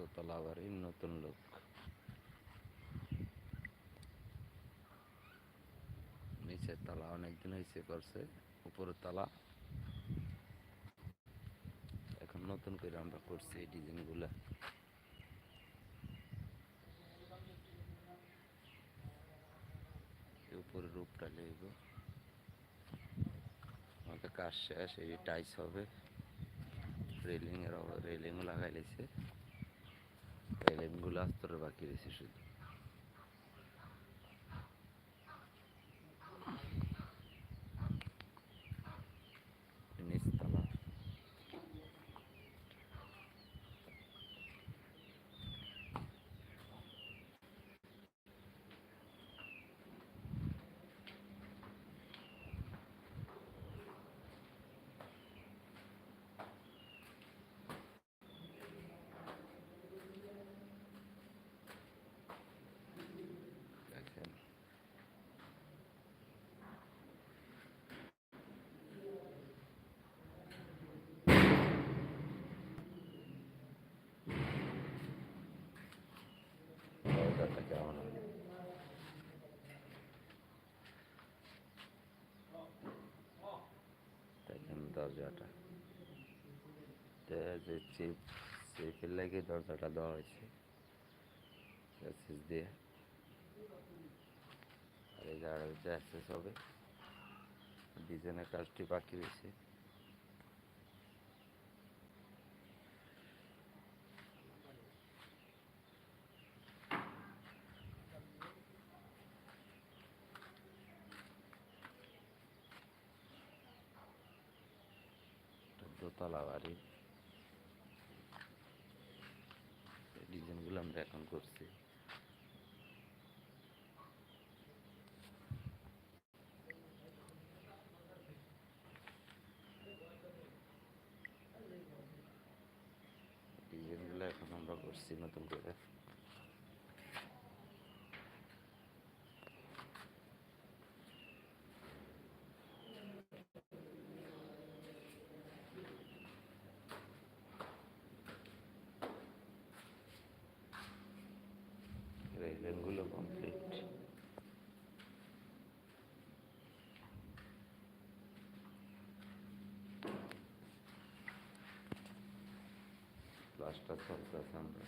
দোতলা বাড়ি নতুন লোক নিচের তলা অনেকদিন হয়েছে করছে। উপরের তলা। এখন নতুন করে আমরা করছি এই ডিজাইনগুলো। উপরে রূপটা লেগো আমাদের কাজ শেষ, এই টাইস হবে। রেলিং এর রেলিংও লাগাই লেছে রেলিংগুলো আস্তর বাকি রয়েছে শুধু নিচতলা দেখেন দরজাটা কেমন হলো দেখেন দরজাটা। যে চিপ, চিপের লাগে দরজাটা দেওয়া হয়েছে। অ্যাক্সেস দিয়ে। আর এই জায়গাটা হচ্ছে অ্যাক্সেস হবে। ডিজাইনের কাজটি বাকি রয়েছে। দোতলা বাড়ি এই ডিজাইনগুলো আমরা এখন করছি। ডিজাইনগুলো এখন আমরা করছি নতুন করে। প্লাস্টার চলতেছে আমরা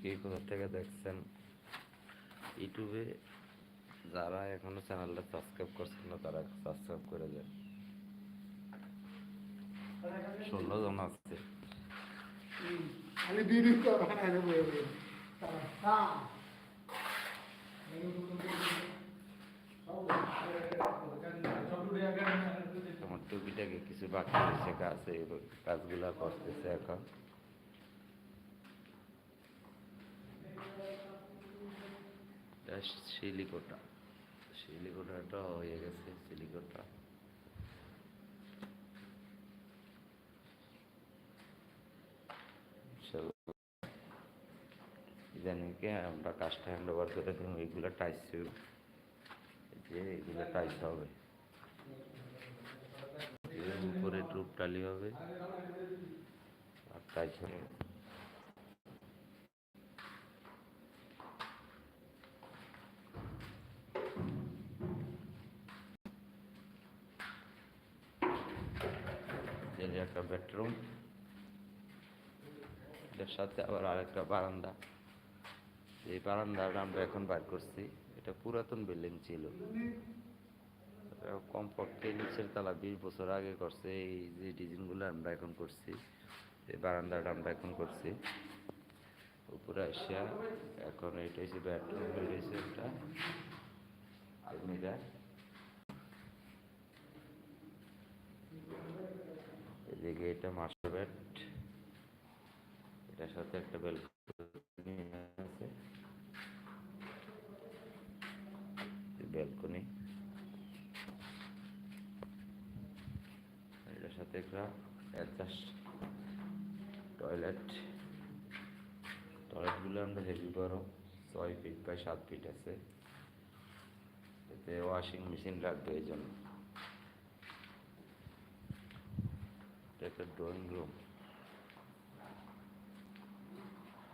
কে কোথা থেকে দেখছেন? ইউটিউবে যারা এখনও চ্যানেলটা সাবস্ক্রাইব করছেন না, তারা সাবস্ক্রাইব করে দেন। ষোলো জন আছে। Ali টুপিটাকে কিছু বাকি রয়েছে কাজ এই করতেছে এখন। এটা সিলিকোটা সিলিকোটাটা হয়ে গেছে সিলিকোটা ইদানিংকে আমরা কাজটা হ্যান্ড ওভার করে দিব এইগুলো টাইস যে এগুলো টাইস হবে। এর উপরে ট্রুপ টালি হবে। আর হবে যে একটা বেডরুম এটার সাথে আবার আরেকটা বারান্দা। এই বারান্দাটা আমরা এখন বার করছি। এটা পুরাতন বিল্ডিং ছিল। কমপক্ষে নিচের তলা বিশ বছর আগে করছে, এই যে ডিজাইনগুলো আমরা এখন করছি এই বারান্দাটা আমরা এখন করছি। উপরে আসিয়া এখন এটা হচ্ছে বেডরুম বেরিয়েছে এটা এমনিটা এদিকে এটা মাস্টার বেড এটার সাথে একটা ব্যালকনি আছে। একটা অ্যাডজাস্ট টয়লেট টয়লেটগুলো আমরা হেভি বড় ছয় ফিট বাই সাত ফিট আছে। এতে ওয়াশিং মেশিন লাগবে এই জন্য। একটা ড্রয়িং রুম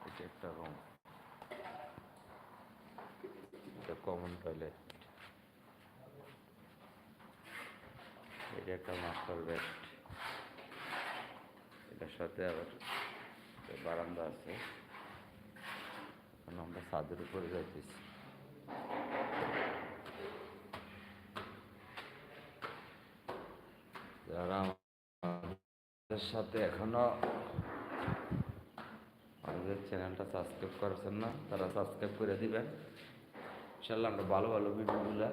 এটা একটা রুম এটা কমন টয়লেট এটা একটা মাস্টার বেড সাথে আবার বারান্দা আছে। এখন আমরা ছাদের উপরে যাইতেছি। যারা আমাদের সাথে এখনও আমাদের চ্যানেলটা সাবস্ক্রাইব করেছেন না, তারা সাবস্ক্রাইব করে দিবেন। ইনশাল্লাহ আমরা ভালো ভালো ভিডিওগুলো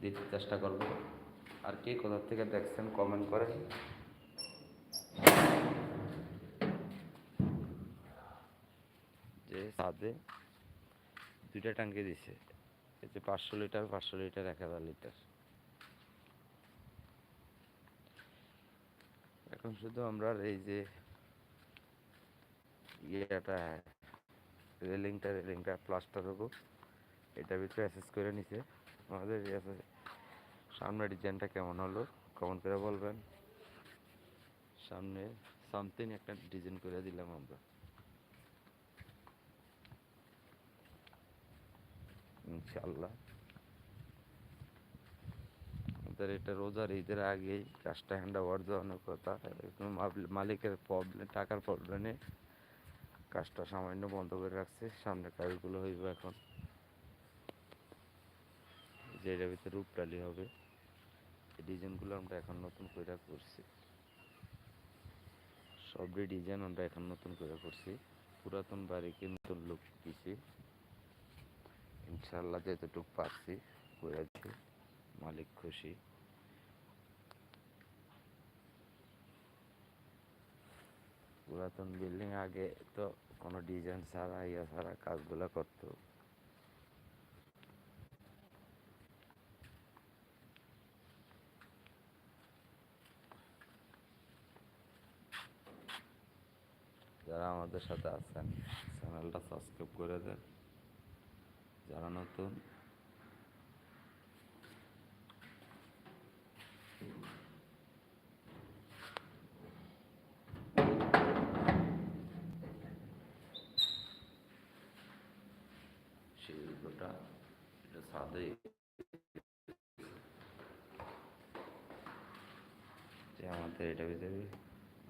দিতে চেষ্টা করব। আর কে কোথা থেকে দেখছেন কমেন্ট করেন যে ছাদে দুইটা টাঙ্কি দিছে। যে পাঁচশো লিটার পাঁচশো লিটার, এক হাজার লিটার। এখন শুধু আমরা এই যে ইয়েটা, রেলিংটা রেলিংটা প্লাস্টার হব। এটার ভিতরে অ্যাসেস করে নিছে। আমাদের সামনে ডিজাইনটা কেমন হলো কমন করে বলবেন। সামনে সামথিং একটা ডিজাইন করে দিলাম আমরা। ইনশাল্লাহ আমাদের এটা রোজার ঈদের আগেই কাজটা হ্যান্ড ওভার দেওয়ানোর কথা মালিকের প্রবলেম টাকার প্রবলেমে কাজটা সামান্য বন্ধ করে রাখছে। সামনে কাজগুলো হইব এখন। যে ভিতরে রূপটালি হবে। এই ডিজাইনগুলো আমরা এখন নতুন করে করছি। সবই ডিজাইন আমরা এখন নতুন করে করছি। পুরাতন বাড়িকে নতুন লুক দিছি। ইনশাল্লাহ যতটুকু পারছি করেছি। মালিক খুশি। পুরাতন বিল্ডিং আগে তো কোনো ডিজাইন ছাড়া, ইয়া ছাড়া কাজগুলো করতো। যারা আমাদের সাথে আছেন, চ্যানেলটা সাবস্ক্রাইব করে দেন। যারা নতুন। শিল্পটা এটা সাদে। যে আমাদের এটা ভিতরে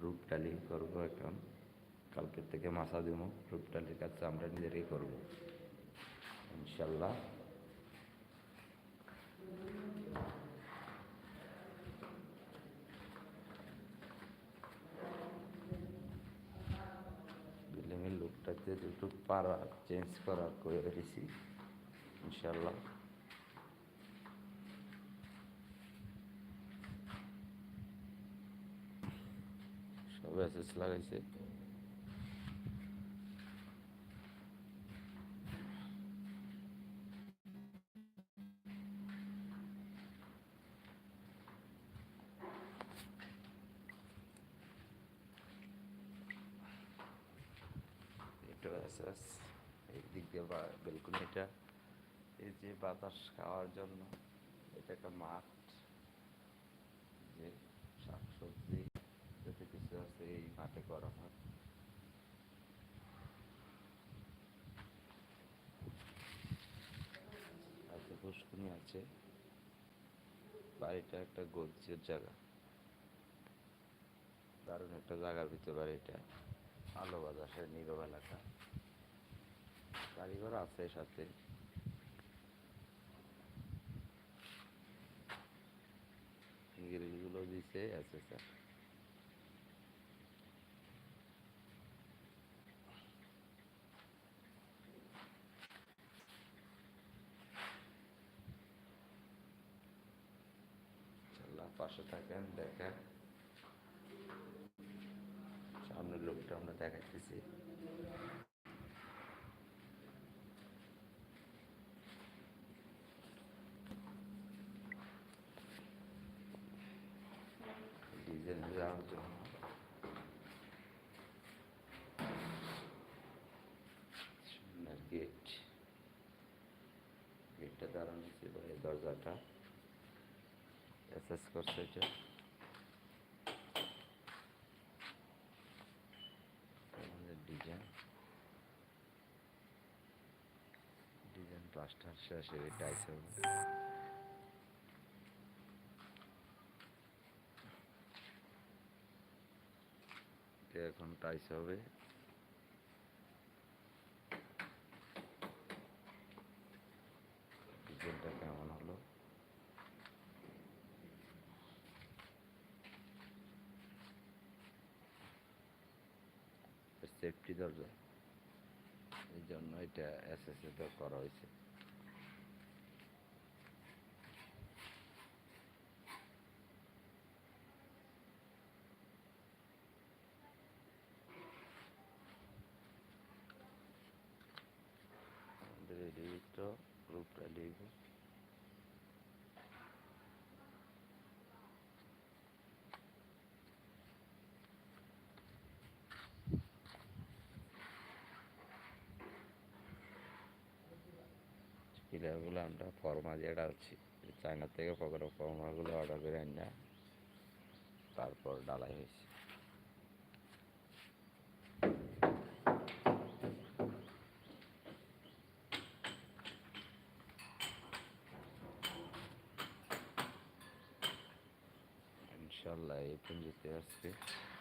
রূপ টালি করব এখন কালকের থেকে মাসা দিব, রূপ টালির কাছে আমরা নিজেরাই করব। ইনশাল্লাহ। বিল্ডিংয়ের লুকটাতে একটু পারা চেঞ্জ করার করে দিছি ইনশাল্লাহ। সব অ্যাসেস লাগাইছে। বেলকুনিটা এই যে বাতাস খাওয়ার জন্য, এটা একটা মাঠ, যে শাকসবজি যত কিছু আছে এই মাঠে করা হয়। আছে পুষ্কুনি আছে, বাড়িটা একটা গজ্জের জায়গা। দারুণ একটা জায়গার ভিতরে বাড়িটা, আলো বাতাসের নীরব এলাকা। কারিগর আছে সাথে। গ্রিলগুলো দিছে আছে স্যার পাশে থাকেন দেখেন। সামনের লোকটা আমরা দেখাইতেছি। জানতে হবে সামনের গেট গেটটা দাঁড়ানো ছিল এই দরজাটা। অ্যাসেস করছে এটা ডিজাইন ডিজাইন প্লাস্টার শেষ টাইস এটা এখন টাইস হবে। ডিজাইনটা কেমন হলো? সেফটি দরজা। এই জন্য এটা এস এস করা হয়েছে। এডিটটা গ্রুপটা লিখব পিলারগুলো আমরা ফর্মা যেটা হচ্ছে চায়না থেকে ফর্মাগুলো অর্ডার করে আনি তারপর ডালাই হয়েছে ইনশাল্লাহ এই পুঞ্জিতে আজকে